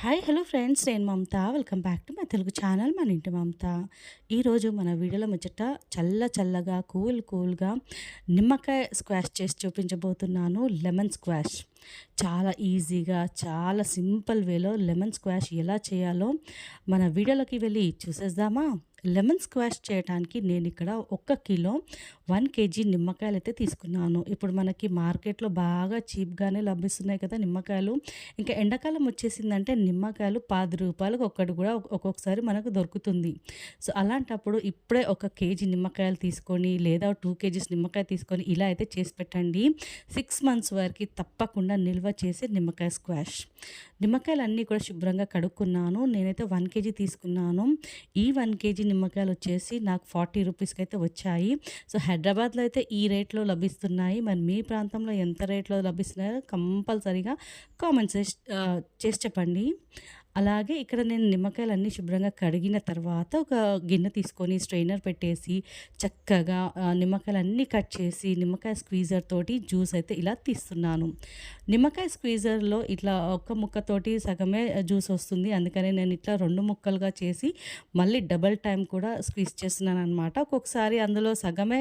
Hi hello friends. నేను Mamata. Welcome back to my Telugu channel. మన ఇంటి మమత. ఈరోజు మన వీడియోలో ముచ్చట చల్ల చల్లగా కూల్ కూల్గా నిమ్మకాయ స్క్వాష్ చేసి చూపించబోతున్నాను. Lemon squash. చాలా ఈజీగా చాలా సింపుల్ వేలో లెమన్ స్క్వాష్ ఎలా చేయాలో మన వీడియోలోకి వెళ్ళి చూసేద్దామా? లెమన్ స్క్వాష్ చేయడానికి నేను ఇక్కడ ఒక్క కిలో వన్ కేజీ నిమ్మకాయలు అయితే తీసుకున్నాను. ఇప్పుడు మనకి మార్కెట్లో బాగా చీప్గానే లభిస్తున్నాయి కదా నిమ్మకాయలు. ఇంకా ఎండాకాలం వచ్చేసిందంటే నిమ్మకాయలు పది రూపాయలకు ఒక్కటి కూడా ఒక్కొక్కసారి మనకు దొరుకుతుంది. సో అలాంటప్పుడు ఇప్పుడే ఒక కేజీ నిమ్మకాయలు తీసుకొని లేదా టూ కేజీస్ నిమ్మకాయ తీసుకొని ఇలా అయితే చేసి పెట్టండి. సిక్స్ మంత్స్ వరకు తప్పకుండా నిల్వ చేసే నిమ్మకాయ స్క్వాష్. నిమ్మకాయలు అన్నీ కూడా శుభ్రంగా కడుక్కున్నాను. నేనైతే వన్ కేజీ తీసుకున్నాను. ఈ వన్ కేజీ నిమ్మకాయలు వచ్చేసి నాకు ఫార్టీ రూపీస్కి అయితే వచ్చాయి. సో హైదరాబాద్లో అయితే ఈ రేట్లో లభిస్తున్నాయి. మరి మీ ప్రాంతంలో ఎంత రేట్లో లభిస్తున్నాయో కంపల్సరీగా కామెంట్స్ చేసి చెప్పండి. అలాగే ఇక్కడ నేను నిమ్మకాయలన్నీ శుభ్రంగా కడిగిన తర్వాత ఒక గిన్నె తీసుకొని స్ట్రైనర్ పెట్టేసి చక్కగా నిమ్మకాయలన్నీ కట్ చేసి నిమ్మకాయ స్క్వీజర్ తోటి జ్యూస్ అయితే ఇలా తీస్తున్నాను. నిమ్మకాయ స్క్వీజర్లో ఇట్లా ఒక్క ముక్కతోటి సగమే జ్యూస్ వస్తుంది. అందుకనే నేను ఇట్లా రెండు ముక్కలుగా చేసి మళ్ళీ డబల్ టైం కూడా స్క్వీజ్ చేస్తున్నాను అనమాట ఒక్కొక్కసారి అందులో సగమే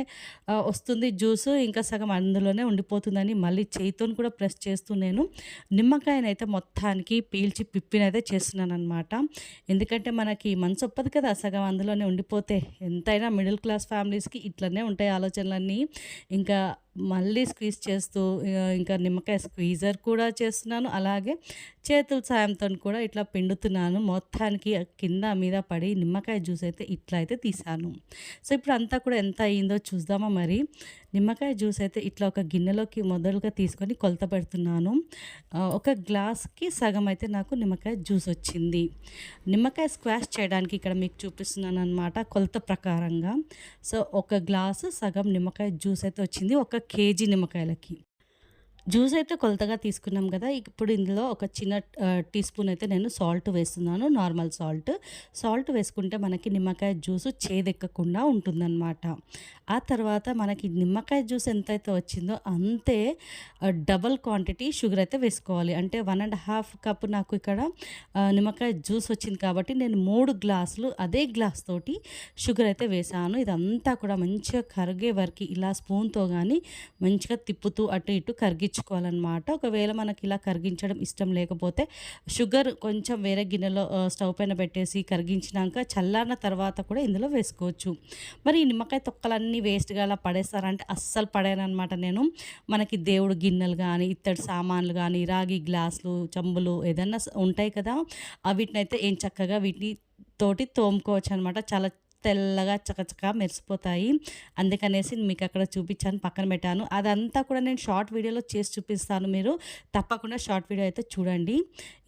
వస్తుంది జ్యూస్ ఇంకా సగం అందులోనే ఉండిపోతుందని మళ్ళీ చేయితో కూడా ప్రెస్ చేస్తూ నేను నిమ్మకాయనైతే మొత్తానికి పీల్చి పిప్పినైతే చేస్తున్నాను. చేస్తున్నాను అనమాట ఎందుకంటే మనకి మనసు ఒప్పదు కదా సగం అందులోనే ఉండిపోతే. ఎంతైనా మిడిల్ క్లాస్ ఫ్యామిలీస్కి ఇట్లనే ఉంటాయి ఆలోచనలన్నీ. ఇంకా మళ్ళీ స్క్వీజ్ చేస్తూ ఇంకా నిమ్మకాయ స్క్వీజర్ కూడా చేస్తున్నాను. అలాగే చేతుల సాయంతో కూడా ఇట్లా పిండుతున్నాను. మొత్తానికి కింద మీద పడి నిమ్మకాయ జ్యూస్ అయితే ఇట్లా అయితే తీసాను సో ఇప్పుడు అంతా కూడా ఎంత అయ్యిందో చూద్దామా మరి. నిమ్మకాయ జ్యూస్ అయితే ఇట్లా ఒక గిన్నెలోకి మొదలుగా తీసుకొని కొలత పెడుతున్నాను. ఒక గ్లాస్కి సగం అయితే నాకు నిమ్మకాయ జ్యూస్ వచ్చింది. నిమ్మకాయ స్క్వాష్ చేయడానికి ఇక్కడ మీకు చూపిస్తున్నాను అనమాట కొలత ప్రకారంగా. సో ఒక గ్లాసు సగం నిమ్మకాయ జ్యూస్ అయితే వచ్చింది. ఒక కేజీ నిమ్మకాయలకి. జ్యూస్ అయితే కొలతగా తీసుకున్నాం కదా. ఇప్పుడు ఇందులో ఒక చిన్న టీ స్పూన్ అయితే నేను సాల్ట్ వేస్తున్నాను నార్మల్ సాల్ట్. సాల్ట్ వేసుకుంటే మనకి నిమ్మకాయ జ్యూస్ చేదెక్కకుండా ఉంటుందన్నమాట. ఆ తర్వాత మనకి నిమ్మకాయ జ్యూస్ ఎంతైతే వచ్చిందో అంతే డబల్ క్వాంటిటీ షుగర్ అయితే వేసుకోవాలి. అంటే వన్ అండ్ హాఫ్ కప్ నాకు ఇక్కడ నిమ్మకాయ జ్యూస్ వచ్చింది కాబట్టి నేను మూడు గ్లాసులు అదే గ్లాస్ తోటి షుగర్ అయితే వేసాను. ఇదంతా కూడా మంచిగా కరిగే వరకు ఇలా స్పూన్తో కానీ మంచిగా తిప్పుతూ అటు ఇటు కరిగి కరిగించుకోవాలన్నమాట ఒకవేళ మనకి ఇలా కరిగించడం ఇష్టం లేకపోతే షుగర్ కొంచెం వేరే గిన్నెలో స్టవ్ పైన పెట్టేసి కరిగించినాక చల్లారిన తర్వాత కూడా ఇందులో వేసుకోవచ్చు. మరి ఈ నిమ్మకాయ తొక్కలన్నీ వేస్ట్గా అలా పడేస్తారంటే అస్సలు పడానమాట నేను. మనకి దేవుడు గిన్నెలు కానీ ఇత్తడి సామాన్లు కానీ రాగి గ్లాసులు చెంబులు ఏదన్నా ఉంటాయి కదా. వీటిని అయితే ఏం చక్కగా వీటిని తోటి తోముకోవచ్చు అనమాట చాలా తెల్లగా చకచక మెరిసిపోతాయి. అందుకనేసి మీకు అక్కడ చూపించాను పక్కన పెట్టాను. అదంతా కూడా నేను షార్ట్ వీడియోలో చేసి చూపిస్తాను మీరు. తప్పకుండా షార్ట్ వీడియో అయితే చూడండి.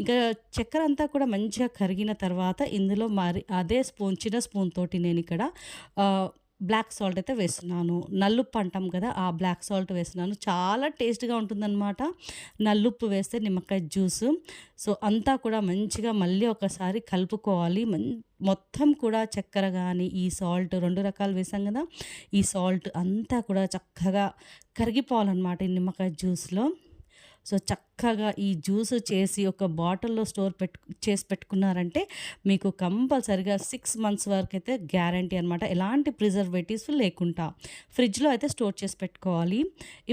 ఇంకా చక్కెర అంతా కూడా మంచిగా కరిగిన తర్వాత ఇందులో మరి అదే స్పూన్ చిన్న స్పూన్ తోటి నేను ఇక్కడ బ్లాక్ సాల్ట్ అయితే వేస్తున్నాను. నల్లుప్పు అంటాం కదా ఆ బ్లాక్ సాల్ట్ వేస్తున్నాను. చాలా టేస్ట్గా ఉంటుందన్నమాట. నల్లుప్పు వేస్తే నిమ్మకాయ జ్యూస్. సో అంతా కూడా మంచిగా మళ్ళీ ఒకసారి కలుపుకోవాలి. మొత్తం కూడా చక్కెర కానీ ఈ సాల్ట్ రెండు రకాలు వేసాం కదా ఈ సాల్ట్ అంతా కూడా చక్కగా కరిగిపోవాలన్నమాట ఈ నిమ్మకాయ జ్యూస్లో. సో చక్క చక్కగా ఈ జ్యూస్ చేసి ఒక బాటిల్లో స్టోర్ పెట్టు చేసి పెట్టుకున్నారంటే మీకు కంపల్సరిగా సిక్స్ మంత్స్ వరకు అయితే గ్యారంటీ అనమాట ఎలాంటి ప్రిజర్వేటివ్స్ లేకుండా ఫ్రిడ్జ్లో అయితే స్టోర్ చేసి పెట్టుకోవాలి.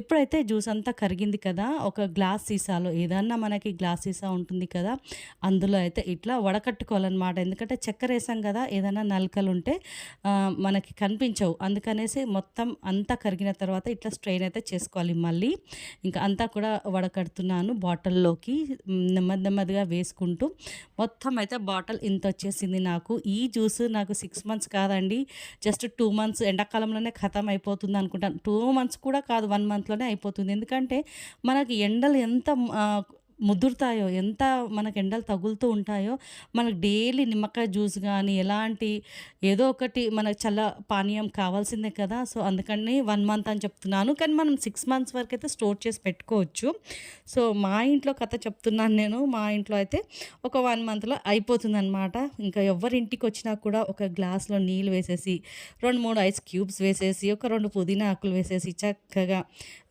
ఇప్పుడైతే జ్యూస్ అంతా కరిగింది కదా ఒక గ్లాస్ సీసాలో ఏదన్నా మనకి గ్లాస్ సీసా ఉంటుంది కదా అందులో అయితే ఇట్లా వడకట్టుకోవాలన్నమాట. ఎందుకంటే చక్కెర వేసాం కదా ఏదైనా నలకలు ఉంటే మనకి కనిపించవు. అందుకనేసి మొత్తం అంతా కరిగిన తర్వాత ఇట్లా స్ట్రెయిన్ అయితే చేసుకోవాలి మళ్ళీ. ఇంకా అంతా కూడా వడకడుతున్నాను. బాటిల్లోకి నెమ్మది నెమ్మదిగా వేసుకుంటూ మొత్తం అయితే బాటిల్ ఇంత వచ్చేసింది నాకు. ఈ జ్యూస్ నాకు సిక్స్ మంత్స్ కాదండి. జస్ట్ టూ మంత్స్ ఎండాకాలంలోనే ఖతం అయిపోతుంది అనుకుంటాను. టూ మంత్స్ కూడా కాదు వన్ మంత్లోనే అయిపోతుంది. ఎందుకంటే మనకి ఎండలు ఎంత ముదురుతాయో ఎంత మనకు ఎండలు తగులుతూ ఉంటాయో మనకు డైలీ నిమ్మకాయ జ్యూస్ కానీ ఎలాంటి ఏదో ఒకటి మనకు చల్ల పానీయం కావాల్సిందే కదా. సో అందుకని వన్ మంత్ అని చెప్తున్నాను. కానీ మనం సిక్స్ మంత్స్ వరకు అయితే స్టోర్ చేసి పెట్టుకోవచ్చు. సో మా ఇంట్లో కథ చెప్తున్నాను నేను. మా ఇంట్లో అయితే ఒక వన్ మంత్లో అయిపోతుంది అనమాట ఇంకా ఎవరి ఇంటికి వచ్చినా కూడా ఒక గ్లాస్లో నీళ్ళు వేసేసి రెండు మూడు ఐస్ క్యూబ్స్ వేసేసి ఒక రెండు పుదీనా ఆకులు వేసేసి చక్కగా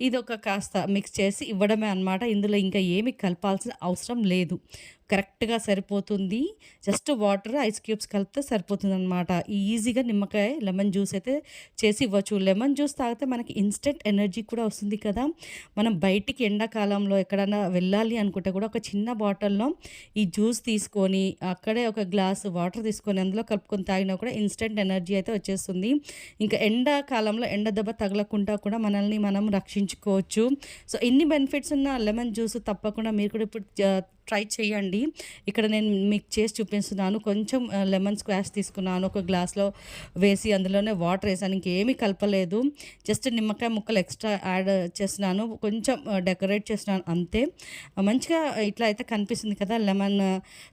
ఇది ఒక కాస్త మిక్స్ చేసి ఇవ్వడమే అనమాట ఇందులో ఇంకా ఏమి కలిపి కలపాల్సిన అవసరం లేదు. కరెక్ట్‌గా సరిపోతుంది. జస్ట్ వాటర్, ఐస్ క్యూబ్స్ కలిపితే సరిపోతుందనమాట. ఈజీగా నిమ్మకాయ లెమన్ జ్యూస్ అయితే చేసి ఇవ్వచ్చు. లెమన్ జ్యూస్ తాగితే మనకి ఇన్స్టెంట్ ఎనర్జీ కూడా వస్తుంది కదా! మనం బయటికి ఎండాకాలంలో ఎక్కడన్నా వెళ్ళాలి అనుకుంటే కూడా ఒక చిన్న బాటిల్‌లో ఈ జ్యూస్ తీసుకొని, అక్కడే ఒక గ్లాస్ వాటర్ తీసుకొని అందులో కలుపుకొని తాగినా కూడా ఇన్‌స్టంట్ ఎనర్జీ అయితే వచ్చేస్తుంది. ఇంకా ఎండాకాలంలో ఎండ దెబ్బ తగలకుండా కూడా మనల్ని మనం రక్షించుకోవచ్చు. సో, ఇన్ని బెనిఫిట్స్ ఉన్న లెమన్ జ్యూస్ తప్పకుండా మీరు కూడా ఇప్పుడు ట్రై చేయండి. ఇక్కడ నేను మీకు చేసి చూపిస్తున్నాను. కొంచెం లెమన్ స్క్వాష్ తీసుకున్నాను. ఒక గ్లాస్‌లో వేసి అందులోనే వాటర్ వేసాను ఇంకేమీ కలపలేదు. జస్ట్ నిమ్మకాయ ముక్కలు ఎక్స్‌ట్రా యాడ్ చేస్తున్నాను. కొంచెం డెకరేట్ చేస్తున్నాను అంతే. మంచిగా ఇట్లా అయితే కనిపిస్తుంది కదా! లెమన్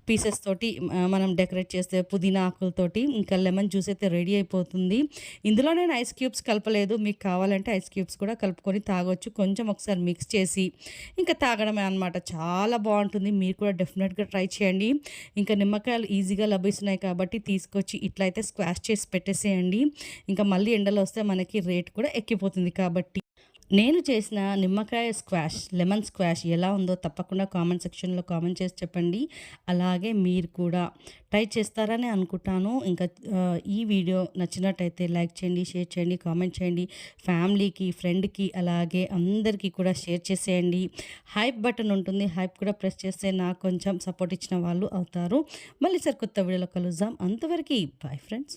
పీసెస్ తోటి మనం డెకరేట్ చేస్తే పుదీనా ఆకులతోటి ఇంకా లెమన్ జ్యూస్ అయితే రెడీ అయిపోతుంది. ఇందులో నేను ఐస్ క్యూబ్స్ కలపలేదు. మీకు కావాలంటే ఐస్ క్యూబ్స్ కూడా కలుపుకొని తాగొచ్చు. కొంచెం ఒకసారి మిక్స్ చేసి ఇంకా తాగడమే అనమాట. చాలా బాగుంటుంది మీరు కూడా డెఫినెట్గా ట్రై చేయండి. ఇంకా నిమ్మకాయలు ఈజీగా లభిస్తున్నాయి కాబట్టి తీసుకొచ్చి ఇట్లా అయితే స్క్వాష్ చేసి పెట్టేసేయండి. ఇంకా మళ్ళీ ఎండలో వస్తే మనకి రేట్ కూడా ఎక్కిపోతుంది కాబట్టి. నేను చేసిన నిమ్మకాయ స్క్వాష్, లెమన్ స్క్వాష్ ఎలా ఉందో తప్పకుండా కామెంట్ సెక్షన్‌లో కామెంట్ చేసి చెప్పండి. అలాగే మీరు కూడా ట్రై చేస్తారని అనుకుంటాను. ఇంకా ఈ వీడియో నచ్చినట్టయితే లైక్ చేయండి, షేర్ చేయండి, కామెంట్ చేయండి. ఫ్యామిలీకి, ఫ్రెండ్‌కి అలాగే అందరికీ కూడా షేర్ చేసేయండి. హైప్ బటన్ ఉంటుంది. హైప్ కూడా ప్రెస్ చేస్తే నాకు కొంచెం సపోర్ట్ ఇచ్చిన వాళ్ళు అవుతారు. మళ్ళీ సరికొత్త వీడియోలో కలుద్దాం. అంతవరకు బాయ్ ఫ్రెండ్స్.